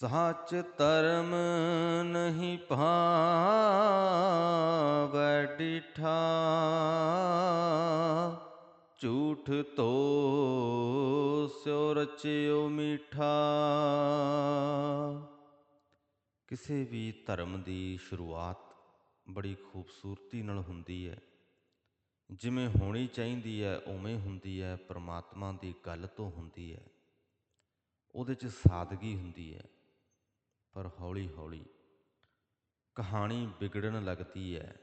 ਸਾਚ ਧਰਮ ਨਹੀਂ ਭਾਵੈ ਡਿਠਾ। ਝੂਠ ਤੋ ਸਿਉ ਰਚਿਓ ਮੀਠਾ। ਕਿਸੇ ਵੀ ਧਰਮ ਦੀ ਸ਼ੁਰੂਆਤ ਬੜੀ ਖੂਬਸੂਰਤੀ ਨਾਲ ਹੁੰਦੀ ਹੈ। ਜਿਵੇਂ ਹੋਣੀ ਚਾਹੀਦੀ ਹੈ, ਉਵੇਂ ਹੁੰਦੀ ਹੈ, ਪ੍ਰਮਾਤਮਾ ਦੀ ਗੱਲ ਤੋਂ ਹੁੰਦੀ ਹੈ। ਉਹਦੇ 'ਚ ਸਾਦਗੀ ਹੁੰਦੀ ਹੈ। ਪਰ ਹੌਲੀ ਹੌਲੀ ਕਹਾਣੀ ਵਿਗੜਨ ਲੱਗਦੀ ਹੈ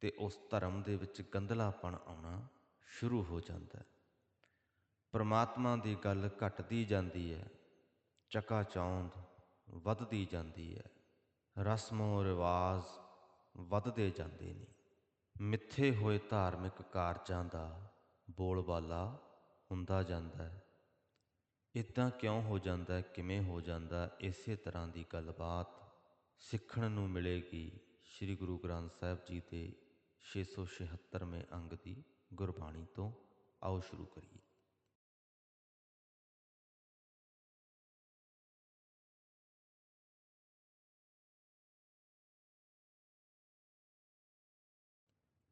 ਤੇ ਉਸ ਧਰਮ ਦੇ ਵਿੱਚ ਗੰਧਲਾਪਣ ਆਉਣਾ ਸ਼ੁਰੂ ਹੋ ਜਾਂਦਾ ਹੈ। ਪ੍ਰਮਾਤਮਾ ਦੀ ਗੱਲ ਘਟਦੀ ਜਾਂਦੀ ਹੈ, ਚਕਾ ਚੌਂਦ ਵੱਧਦੀ ਜਾਂਦੀ ਹੈ, ਰਸਮੋ ਰਿਵਾਜ ਵੱਧਦੇ ਜਾਂਦੇ ਨੇ। ਮਿੱਥੇ ਹੋਏ ਧਾਰਮਿਕ ਕਾਰਜਾਂ ਦਾ ਬੋਲਬਾਲਾ ਹੁੰਦਾ ਜਾਂਦਾ ਹੈ। ਇਦਾਂ ਕਿਉਂ ਹੋ ਜਾਂਦਾ, ਕਿਵੇਂ ਹੋ ਜਾਂਦਾ, ਇਸੇ ਤਰ੍ਹਾਂ ਦੀ ਗੱਲਬਾਤ ਸਿੱਖਣ ਨੂੰ ਮਿਲੇਗੀ ਸ੍ਰੀ ਗੁਰੂ ਗ੍ਰੰਥ ਸਾਹਿਬ ਜੀ ਦੇ 676ਵੇਂ ਅੰਗ ਦੀ ਗੁਰਬਾਣੀ ਤੋਂ। ਆਓ ਸ਼ੁਰੂ ਕਰੀਏ।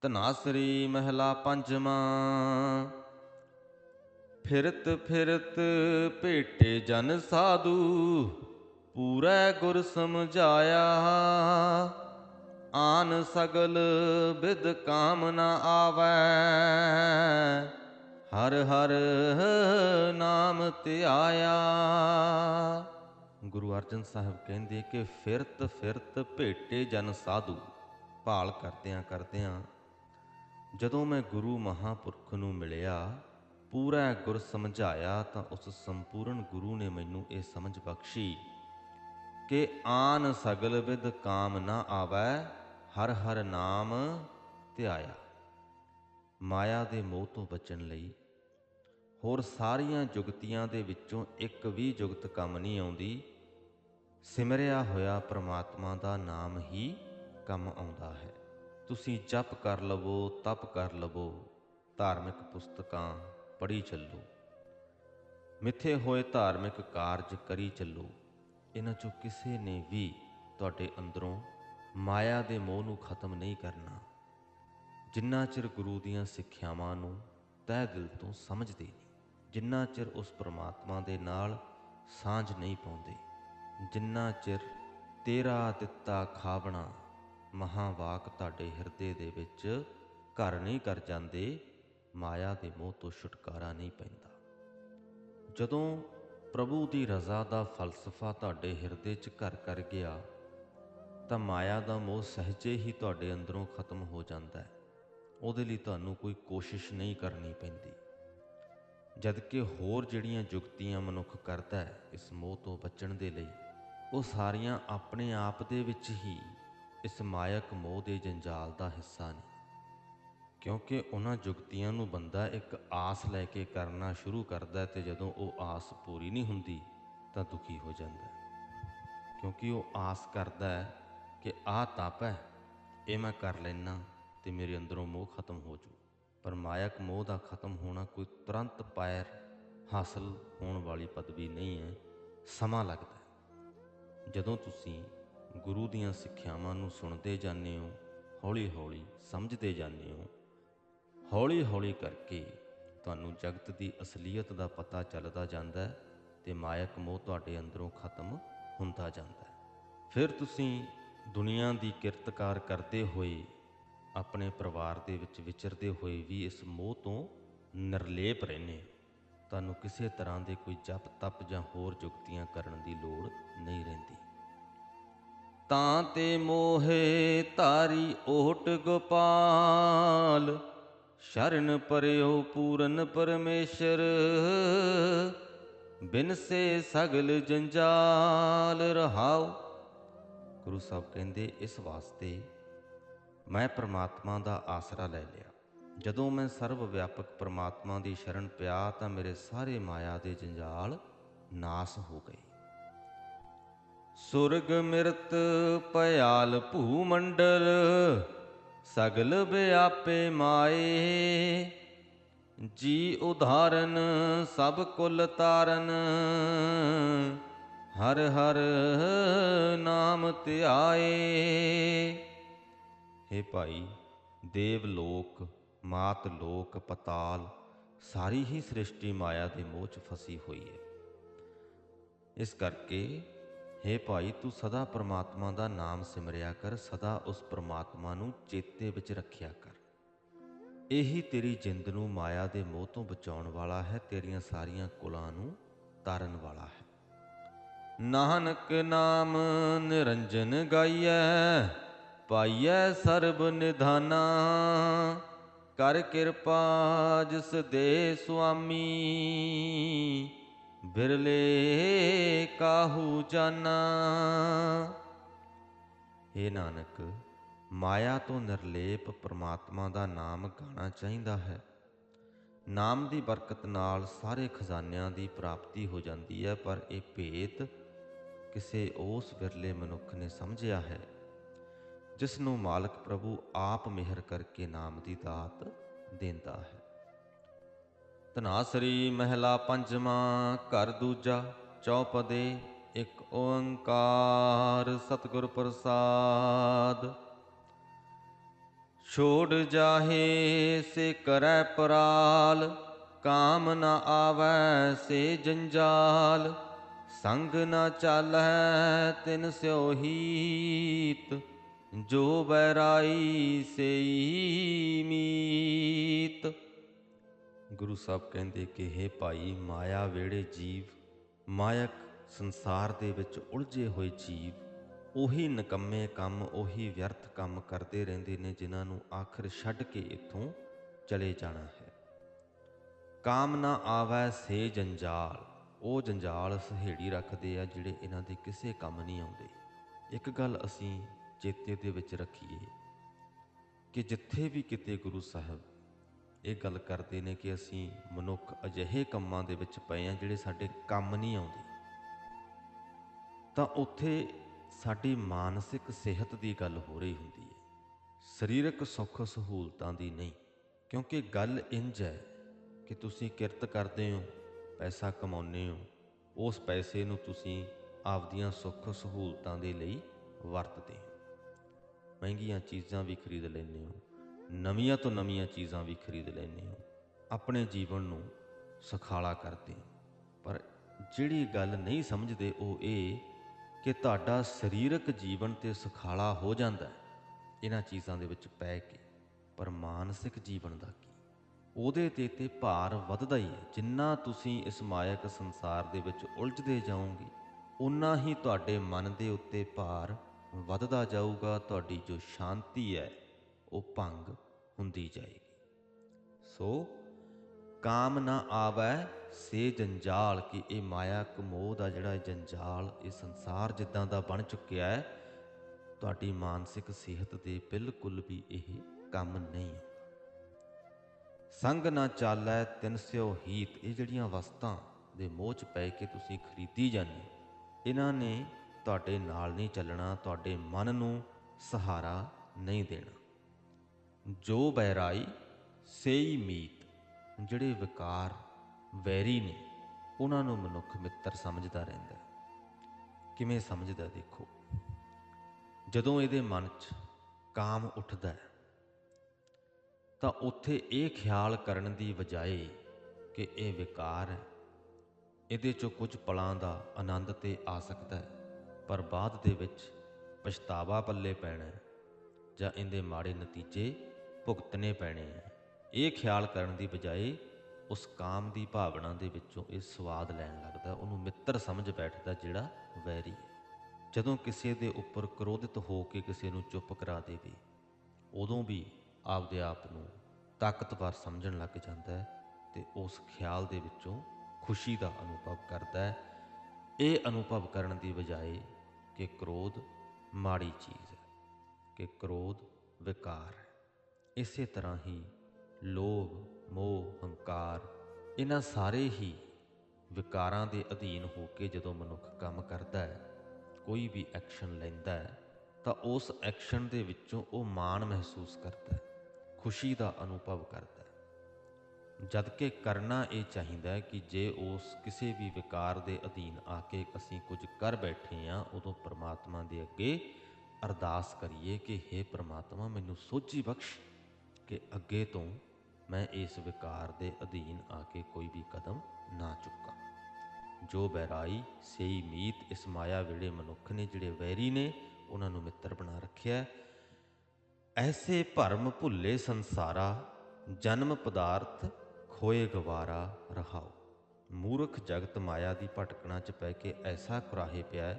ਤਨਾਸਰੀ ਮਹਿਲਾ ਪੰਜਵਾਂ ਫਿਰਤ ਫਿਰਤ ਭੇਟੇ ਜਨ ਸਾਧੂ, ਪੂਰਾ ਗੁਰ ਸਮਝਾਇਆ। ਆਨ ਸਗਲ ਵਿਦ ਕਾਮ ਨ ਆਵੈ, ਹਰ ਹਰ ਨਾਮ ਧਿਆਇਆ। ਗੁਰੂ ਅਰਜਨ ਸਾਹਿਬ ਕਹਿੰਦੇ ਕਿ ਫਿਰਤ ਫਿਰਤ ਭੇਟੇ ਜਨ ਸਾਧੂ, ਭਾਲ ਕਰਦਿਆਂ ਕਰਦਿਆਂ ਜਦੋਂ ਮੈਂ ਗੁਰੂ ਮਹਾਪੁਰਖ ਨੂੰ ਮਿਲਿਆ ਪੂਰਾ ਗੁਰ ਸਮਝਾਇਆ ਤਾਂ ਉਸ ਸੰਪੂਰਨ ਗੁਰੂ ਨੇ ਮੈਨੂੰ ਇਹ ਸਮਝ ਬਖਸ਼ੀ ਕਿ ਆਨ ਸਗਲ ਵਿਦ ਕਾਮ ਨਾ ਆਵੈ, ਹਰ ਹਰ ਨਾਮ ਧਿਆਇਆ। ਮਾਇਆ ਦੇ ਮੋਹ ਤੋਂ ਬਚਣ ਲਈ ਹੋਰ ਸਾਰੀਆਂ ਜੁਗਤੀਆਂ ਦੇ ਵਿੱਚੋਂ ਇੱਕ ਵੀ ਜੁਗਤ ਕੰਮ ਨਹੀਂ ਆਉਂਦੀ, ਸਿਮਰਿਆ ਹੋਇਆ ਪ੍ਰਮਾਤਮਾ ਦਾ ਨਾਮ ਹੀ ਕੰਮ ਆਉਂਦਾ ਹੈ। ਤੁਸੀਂ ਜਪ ਕਰ ਲਵੋ, ਤਪ ਕਰ ਲਵੋ, ਧਾਰਮਿਕ ਪੁਸਤਕਾਂ ਪੜ੍ਹੀ ਚੱਲੋ। ਮਿੱਥੇ ਹੋਏ ਧਾਰਮਿਕ ਕਾਰਜ ਕਰੀ ਚੱਲੋ। ਇਹਨਾਂ ਚੋਂ ਕਿਸੇ ਨੇ ਵੀ ਤੁਹਾਡੇ ਅੰਦਰੋਂ ਮਾਇਆ ਦੇ ਮੋਹ ਨੂੰ ਖਤਮ ਨਹੀਂ ਕਰਨਾ। ਜਿੰਨਾ ਚਿਰ ਗੁਰੂ ਦੀਆਂ ਸਿੱਖਿਆਵਾਂ ਨੂੰ ਤਹਿ ਦਿਲ ਤੋਂ ਸਮਝਦੇ ਨਹੀਂ, ਜਿੰਨਾ ਚਿਰ ਉਸ ਪ੍ਰਮਾਤਮਾ ਦੇ ਨਾਲ ਸਾਂਝ ਨਹੀਂ ਪਾਉਂਦੇ, ਜਿੰਨਾ ਚਿਰ ਤੇਰਾ ਦਿੱਤਾ ਖਾਵਣਾ ਮਹਾਵਾਕ ਤੁਹਾਡੇ ਹਿਰਦੇ ਦੇ ਵਿੱਚ ਘਰ ਨਹੀਂ ਕਰ ਜਾਂਦੇ ਮਾਇਆ ਦੇ ਮੋਹ ਤੋਂ ਛੁਟਕਾਰਾ ਨਹੀਂ ਪੈਂਦਾ। ਜਦੋਂ ਪ੍ਰਭੂ ਦੀ ਰਜ਼ਾ ਦਾ ਫਲਸਫਾ ਤੁਹਾਡੇ ਹਿਰਦੇ 'ਚ ਘਰ ਕਰ ਗਿਆ, ਤਾਂ ਮਾਇਆ ਦਾ ਮੋਹ ਸਹਜੇ ਹੀ ਤੁਹਾਡੇ ਅੰਦਰੋਂ ਖਤਮ ਹੋ ਜਾਂਦਾ ਹੈ। ਉਹਦੇ ਲਈ ਤੁਹਾਨੂੰ ਕੋਈ ਕੋਸ਼ਿਸ਼ ਨਹੀਂ ਕਰਨੀ ਪੈਂਦੀ। ਜਦ ਕਿ ਹੋਰ ਜਿਹੜੀਆਂ ਜੁਗਤੀਆਂ ਮਨੁੱਖ ਕਰਦਾ ਹੈ ਇਸ ਮੋਹ ਤੋਂ ਬਚਣ ਦੇ ਲਈ, ਉਹ ਸਾਰੀਆਂ ਆਪਣੇ ਆਪ ਦੇ ਵਿੱਚ ਹੀ ਇਸ ਮਾਇਕ ਮੋਹ ਦੇ ਜੰਜਾਲ ਦਾ ਹਿੱਸਾ ਨੇ। ਕਿਉਂਕਿ ਉਹਨਾਂ ਜੁਗਤੀਆਂ ਨੂੰ ਬੰਦਾ ਇੱਕ ਆਸ ਲੈ ਕੇ ਕਰਨਾ ਸ਼ੁਰੂ ਕਰਦਾ ਹੈ ਤੇ ਜਦੋਂ ਉਹ ਆਸ ਪੂਰੀ ਨਹੀਂ ਹੁੰਦੀ, ਤਾਂ ਦੁਖੀ ਹੋ ਜਾਂਦਾ ਕਿਉਂਕਿ ਉਹ ਆਸ ਕਰਦਾ ਹੈ ਕਿ ਆਹ ਤਪ ਹੈ, ਇਹ ਮੈਂ ਕਰ ਲੈਣਾ ਤੇ ਮੇਰੇ ਅੰਦਰੋਂ ਮੋਹ ਖਤਮ ਹੋ ਜੂ। ਪਰ ਮਾਇਕ ਮੋਹ ਦਾ ਖਤਮ ਹੋਣਾ ਕੋਈ ਤੁਰੰਤ ਪਾਇਰ ਹਾਸਲ ਹੋਣ ਵਾਲੀ ਪਦਵੀ ਨਹੀਂ ਹੈ, ਸਮਾਂ ਲੱਗਦਾ ਹੈ। ਜਦੋਂ ਤੁਸੀਂ ਗੁਰੂ ਦੀਆਂ ਸਿੱਖਿਆਵਾਂ ਨੂੰ ਸੁਣਦੇ ਜਾਂਦੇ ਹੋ, ਹੌਲੀ-ਹੌਲੀ ਸਮਝਦੇ ਜਾਂਦੇ ਹੋ ਹੌਲੀ-ਹੌਲੀ ਕਰਕੇ ਤੁਹਾਨੂੰ ਜਗਤ ਦੀ ਅਸਲੀਅਤ ਦਾ ਪਤਾ ਚੱਲਦਾ ਜਾਂਦਾ ਹੈ ਤੇ ਮਾਇਕ ਮੋਹ ਤੁਹਾਡੇ ਅੰਦਰੋਂ ਖਤਮ ਹੁੰਦਾ ਜਾਂਦਾ ਹੈ ਫਿਰ ਤੁਸੀਂ ਦੁਨੀਆ ਦੀ ਕਿਰਤਕਾਰ ਕਰਦੇ ਹੋਏ, ਆਪਣੇ ਪਰਿਵਾਰ ਦੇ ਵਿੱਚ ਵਿਚਰਦੇ ਹੋਏ ਵੀ ਇਸ ਮੋਹ ਤੋਂ ਨਿਰਲੇਪ ਰਹਿੰਦੇ ਹੋ। ਤੁਹਾਨੂੰ ਕਿਸੇ ਤਰ੍ਹਾਂ ਦੇ ਕੋਈ ਜਪ ਤਪ ਜਾਂ ਹੋਰ ਜੁਗਤੀਆਂ ਕਰਨ ਦੀ ਲੋੜ ਨਹੀਂ ਰਹਿੰਦੀ ਤਾਂ ਤੇ ਮੋਹੇ ਧਾਰੀ ਓਟ ਗੋਪਾਲ ਸ਼ਰਨ ਪਰਿਓ ਪੂਰਨ ਪਰਮੇਸ਼ਰ, ਬਿਨ ਸੇ ਸਗਲ ਜੰਜਾਲ ਰਹਾਉ। ਗੁਰੂ ਸਾਹਿਬ ਕਹਿੰਦੇ, ਇਸ ਵਾਸਤੇ ਮੈਂ ਪ੍ਰਮਾਤਮਾ ਦਾ ਆਸਰਾ ਲੈ ਲਿਆ। ਜਦੋਂ ਮੈਂ ਸਰਵ ਵਿਆਪਕ ਪ੍ਰਮਾਤਮਾ ਦੀ ਸ਼ਰਨ ਪਿਆ, ਤਾਂ ਮੇਰੇ ਸਾਰੇ ਮਾਇਆ ਦੇ ਜੰਜਾਲ ਨਾਸ ਹੋ ਗਏ। ਸੁਰਗ ਮਿਰਤ ਪਿਆਲ ਭੂ ਮੰਡਲ ਸਗਲ ਵਿਆਪੇ ਮਾਏ, ਜੀ ਉਧਾਰਨ ਸਭ ਕੁਲ ਤਾਰਨ। ਹਰ ਹਰ ਨਾਮ ਧਿਆਏ। हे ਭਾਈ, ਦੇਵ ਲੋਕ, ਮਾਤ ਲੋਕ, ਪਤਾਲ, ਸਾਰੀ ਹੀ ਸ੍ਰਿਸ਼ਟੀ ਮਾਇਆ ਦੇ ਮੋਹ 'ਚ ਫਸੀ ਹੋਈ ਹੈ। ਇਸ ਕਰਕੇ हे ਭਾਈ, ਤੂੰ ਸਦਾ ਪ੍ਰਮਾਤਮਾ ਦਾ ਨਾਮ ਸਿਮਰਿਆ ਕਰ, ਸਦਾ ਉਸ ਪ੍ਰਮਾਤਮਾ ਨੂੰ ਚੇਤੇ ਵਿੱਚ ਰੱਖਿਆ ਕਰ। ਇਹੀ ਤੇਰੀ ਜਿੰਦ ਨੂੰ ਮਾਇਆ ਦੇ ਮੋਹ ਤੋਂ ਬਚਾਉਣ ਵਾਲਾ ਹੈ, ਤੇਰੀਆਂ ਸਾਰੀਆਂ ਕੁਲਾਂ ਨੂੰ ਤਾਰਨ ਵਾਲਾ ਹੈ। ਨਾਨਕ ਨਾਮ ਨਿਰੰਜਨ ਗਾਈਐ, ਪਾਈਐ ਸਰਬ ਨਿਧਾਨਾ। ਕਰ ਕਿਰਪਾ ਜਿਸ ਦੇ ਸੁਆਮੀ ਬਿਰਲੇ ਕਾਹੂ ਜਾਨਾ। ਏ ਨਾਨਕ, ਮਾਇਆ ਤੋਂ ਨਿਰਲੇਪ ਪ੍ਰਮਾਤਮਾ ਦਾ ਨਾਮ ਗਾਣਾ ਚਾਹੀਦਾ ਹੈ। ਨਾਮ ਦੀ ਬਰਕਤ ਨਾਲ ਸਾਰੇ ਖਜ਼ਾਨਿਆਂ ਦੀ ਪ੍ਰਾਪਤੀ ਹੋ ਜਾਂਦੀ ਹੈ, ਪਰ ਇਹ ਭੇਤ ਕਿਸੇ ਉਸ ਵਿਰਲੇ ਮਨੁੱਖ ਨੇ ਸਮਝਿਆ ਹੈ ਜਿਸ ਨੂੰ ਮਾਲਕ ਪ੍ਰਭੂ ਆਪ ਮਿਹਰ ਕਰਕੇ ਨਾਮ ਦੀ ਦਾਤ ਦਿੰਦਾ ਹੈ। ਤਨਾਸਰੀ ਮਹਿਲਾ ਪੰਜਵਾਂ, ਘਰ ਦੂਜਾ, ਚੌਪਦੇ, ਇੱਕ ਓੰਕਾਰ ਸਤਿਗੁਰ ਪ੍ਰਸਾਦ। ਛੋੜ ਜਾਹੇ, ਸੇ ਕਰੈ ਪਰਾਲ, ਕਾਮ ਨ ਆਵੈ, ਸੇ ਜੰਜਾਲ। ਸੰਗ ਨ ਚਾਲੈ, ਤਿਨ ਸਿਓ ਹੀਤ, ਜੋ ਬੈਰਾਈ ਸੇਈ ਮੀਤ। ਗੁਰੂ ਸਾਹਿਬ ਕਹਿੰਦੇ ਕਿ हे ਭਾਈ, ਮਾਇਆ ਵੇੜੇ ਜੀਵ, ਮਾਇਕ ਸੰਸਾਰ ਦੇ ਵਿੱਚ ਉਲਝੇ ਹੋਏ ਜੀਵ, ਉਹੀ ਨਕੰਮੇ ਕੰਮ, ਉਹੀ ਵਿਅਰਥ ਕੰਮ ਕਰਦੇ ਰਹਿੰਦੇ ਨੇ, ਜਿਨ੍ਹਾਂ ਨੂੰ ਆਖਰ ਛੱਡ ਕੇ ਇੱਥੋਂ ਚਲੇ ਜਾਣਾ ਹੈ। ਕਾਮ ਨਾ ਆਵੈ ਸੇ ਜੰਜਾਲ, ਉਹ ਜੰਜਾਲ ਸਹੇੜੀ ਰੱਖਦੇ ਆ, ਜਿਹੜੇ ਇਹਨਾਂ ਦੇ ਕਿਸੇ ਕੰਮ ਨਹੀਂ ਆਉਂਦੇ। ਇੱਕ ਗੱਲ ਅਸੀਂ ਚੇਤੇ ਦੇ ਵਿੱਚ ਰੱਖੀਏ ਕਿ ਜਿੱਥੇ ਵੀ ਕਿਤੇ ਗੁਰੂ ਸਾਹਿਬ ਇਹ ਗੱਲ ਕਰਦੇ ਨੇ ਕਿ ਅਸੀਂ ਮਨੁੱਖ ਅਜਿਹੇ ਕੰਮਾਂ ਦੇ ਵਿੱਚ ਪਏ ਆ ਜਿਹੜੇ ਸਾਡੇ ਕੰਮ ਨਹੀਂ ਆਉਂਦੇ। ਤਾਂ ਉੱਥੇ ਸਾਡੀ ਮਾਨਸਿਕ ਸਿਹਤ ਦੀ ਗੱਲ ਹੋ ਰਹੀ ਹੁੰਦੀ ਹੈ। ਸਰੀਰਕ ਸੁੱਖ ਸਹੂਲਤਾਂ ਦੀ ਨਹੀਂ, ਕਿਉਂਕਿ ਗੱਲ ਇੰਜ ਹੈ ਕਿ ਤੁਸੀਂ ਕਿਰਤ ਕਰਦੇ ਹੋ, ਪੈਸਾ ਕਮਾਉਂਦੇ ਹੋ, ਉਸ ਪੈਸੇ ਨੂੰ ਤੁਸੀਂ ਆਪਦੀਆਂ ਸੁੱਖ ਸਹੂਲਤਾਂ ਦੇ ਲਈ ਵਰਤਦੇ ਹੋ। ਮਹਿੰਗੀਆਂ ਚੀਜ਼ਾਂ ਵੀ ਖਰੀਦ ਲੈਂਦੇ ਹੋ ਨਵੀਆਂ ਤੋਂ ਨਵੀਆਂ ਚੀਜ਼ਾਂ ਵੀ ਖਰੀਦ ਲੈਂਦੇ ਹੋ। ਆਪਣੇ ਜੀਵਨ ਨੂੰ ਸੁਖਾਲਾ ਕਰਦੇ ਹੋ। ਪਰ ਜਿਹੜੀ ਗੱਲ ਨਹੀਂ ਸਮਝਦੇ ਉਹ ਇਹ ਕਿ ਤੁਹਾਡਾ ਸਰੀਰਕ ਜੀਵਨ ਤੇ ਸੁਖਾਲਾ ਹੋ ਜਾਂਦਾ ਇਹਨਾਂ ਚੀਜ਼ਾਂ ਦੇ ਵਿੱਚ ਪੈ ਕੇ ਪਰ ਮਾਨਸਿਕ ਜੀਵਨ ਦਾ ਕੀ? ਉਹਦੇ ਤੇ ਤੇ ਭਾਰ ਵੱਧਦਾ ਹੀ ਹੈ। ਜਿੰਨਾ ਤੁਸੀਂ ਇਸ ਮਾਇਕ ਸੰਸਾਰ ਦੇ ਵਿੱਚ ਉਲਝਦੇ ਜਾਓਗੇ ਉਨਾ ਹੀ ਤੁਹਾਡੇ ਮਨ ਦੇ ਉੱਤੇ ਭਾਰ ਵੱਧਦਾ ਜਾਊਗਾ। ਤੁਹਾਡੀ ਜੋ ਸ਼ਾਂਤੀ ਹੈ ਉਹ ਭੰਗ ਹੁੰਦੀ ਜਾਏਗੀ। ਸੋ ਕਾਮ ਨਾ ਆਵੈ ਸੇ ਜੰਜਾਲ ਕਿ ਇਹ ਮਾਇਆ ਕਮੋਹ ਦਾ ਜਿਹੜਾ ਜੰਜਾਲ ਇਹ ਸੰਸਾਰ ਜਿੱਦਾਂ ਦਾ ਬਣ ਚੁੱਕਿਆ ਹੈ ਤੁਹਾਡੀ ਮਾਨਸਿਕ ਸਿਹਤ ਦੇ ਬਿਲਕੁਲ ਵੀ ਇਹ ਕੰਮ ਨਹੀਂ ਆਉਂਦਾ। ਸੰਗ ਨਾ ਚਾਲੈ ਤਿੰਨ ਸਿਓ ਹੀਤ ਇਹ ਜਿਹੜੀਆਂ ਵਸਤਾਂ ਦੇ ਮੋਹ 'ਚ ਪੈ ਕੇ ਤੁਸੀਂ ਖਰੀਦੀ ਜਾਂਦੇ ਹੋ, ਇਹਨਾਂ ਨੇ ਤੁਹਾਡੇ ਨਾਲ ਨਹੀਂ ਚੱਲਣਾ ਤੁਹਾਡੇ ਮਨ ਨੂੰ ਸਹਾਰਾ ਨਹੀਂ ਦੇਣਾ। ਜੋ ਬਹਿਰਾਈ, ਸੇਈ ਮੀਤ, ਜਿਹੜੇ ਵਿਕਾਰ, ਵੈਰੀ ਨੇ, ਉਹਨਾਂ ਨੂੰ ਮਨੁੱਖ ਮਿੱਤਰ ਸਮਝਦਾ ਰਹਿੰਦਾ ਕਿਵੇਂ ਸਮਝਦਾ ਦੇਖੋ? ਜਦੋਂ ਇਹਦੇ ਮਨ 'ਚ ਕਾਮ ਉੱਠਦਾ ਹੈ, ਤਾਂ ਉੱਥੇ ਇਹ ਖਿਆਲ ਕਰਨ ਦੀ ਬਜਾਏ ਕਿ ਇਹ ਵਿਕਾਰ ਹੈ, ਇਹਦੇ ਚੋਂ ਕੁਝ ਪਲਾਂ ਦਾ ਆਨੰਦ ਤੇ ਆ ਸਕਦਾ ਹੈ, ਪਰ ਬਾਅਦ ਦੇ ਵਿੱਚ ਪਛਤਾਵਾ ਪੱਲੇ ਪੈਣਾ ਜਾਂ ਇਹਦੇ ਮਾੜੇ ਨਤੀਜੇ ਭੁਗਤਣੇ ਪੈਣੇ ਹੈ ਇਹ ਖਿਆਲ ਕਰਨ ਦੀ ਬਜਾਏ ਉਸ ਕਾਮ ਦੀ ਭਾਵਨਾ ਦੇ ਵਿੱਚੋਂ ਇਹ ਸਵਾਦ ਲੈਣ ਲੱਗਦਾ, ਉਹਨੂੰ ਮਿੱਤਰ ਸਮਝ ਬੈਠਦਾ ਜਿਹੜਾ ਵੈਰੀ ਜਦੋਂ ਕਿਸੇ ਦੇ ਉੱਪਰ ਕ੍ਰੋਧਿਤ ਹੋ ਕੇ ਕਿਸੇ ਨੂੰ ਚੁੱਪ ਕਰਾ ਦੇਵੇ, ਉਦੋਂ ਵੀ ਆਪਦੇ ਆਪ ਨੂੰ ਤਾਕਤਵਰ ਸਮਝਣ ਲੱਗ ਜਾਂਦਾ ਹੈ ਤੇ ਉਸ ਖਿਆਲ ਦੇ ਵਿੱਚੋਂ ਖੁਸ਼ੀ ਦਾ ਅਨੁਭਵ ਕਰਦਾ ਹੈ। ਇਹ ਅਨੁਭਵ ਕਰਨ ਦੀ ਬਜਾਏ ਕਿ ਕ੍ਰੋਧ ਮਾੜੀ ਚੀਜ਼ ਹੈ, ਕਿ ਕ੍ਰੋਧ ਵਿਕਾਰ ਹੈ। ਇਸੇ ਤਰ੍ਹਾਂ ਹੀ ਲੋਭ, ਮੋਹ, ਹੰਕਾਰ, ਇਹਨਾਂ ਸਾਰੇ ਹੀ ਵਿਕਾਰਾਂ ਦੇ ਅਧੀਨ ਹੋ ਕੇ ਜਦੋਂ ਮਨੁੱਖ ਕੰਮ ਕਰਦਾ ਹੈ, ਕੋਈ ਵੀ ਐਕਸ਼ਨ ਲੈਂਦਾ ਹੈ, ਤਾਂ ਉਸ ਐਕਸ਼ਨ ਦੇ ਵਿੱਚੋਂ ਉਹ ਮਾਣ ਮਹਿਸੂਸ ਕਰਦਾ ਹੈ, ਖੁਸ਼ੀ ਦਾ ਅਨੁਭਵ ਕਰਦਾ ਹੈ। ਜਦ ਕਿ ਕਰਨਾ ਇਹ ਚਾਹੀਦਾ ਹੈ ਕਿ ਜੇ ਉਸ ਕਿਸੇ ਵੀ ਵਿਕਾਰ ਦੇ ਅਧੀਨ ਆ ਕੇ ਅਸੀਂ ਕੁਝ ਕਰ ਬੈਠੇ ਆ ਉਦੋਂ ਪ੍ਰਮਾਤਮਾ ਦੇ ਅੱਗੇ ਅਰਦਾਸ ਕਰੀਏ ਕਿ हे ਪ੍ਰਮਾਤਮਾ, ਮੈਨੂੰ ਸੋਝੀ ਬਖਸ਼। ਕਿ ਅੱਗੇ ਤੋਂ ਮੈਂ ਇਸ ਵਿਕਾਰ ਦੇ ਅਧੀਨ ਆ ਕੇ ਕੋਈ ਵੀ ਕਦਮ ਨਾ ਚੁੱਕਾਂ। ਜੋ ਬੈਰਾਈ ਸਹੀ ਮੀਤ ਇਸ ਮਾਇਆ ਵੇਲੇ ਮਨੁੱਖ ਨੇ, ਜਿਹੜੇ ਵੈਰੀ ਨੇ, ਉਹਨਾਂ ਨੂੰ ਮਿੱਤਰ ਬਣਾ ਰੱਖਿਆ ਐਸੇ ਭਰਮ ਭੁੱਲੇ ਸੰਸਾਰਾ, ਜਨਮ ਪਦਾਰਥ ਖੋਏ ਗਵਾਰਾ ਰਹਾਓ। ਮੂਰਖ ਜਗਤ ਮਾਇਆ ਦੀ ਭਟਕਣਾ ਚ ਪੈ ਕੇ ਐਸਾ ਕੁਰਾਹੇ ਪਿਆ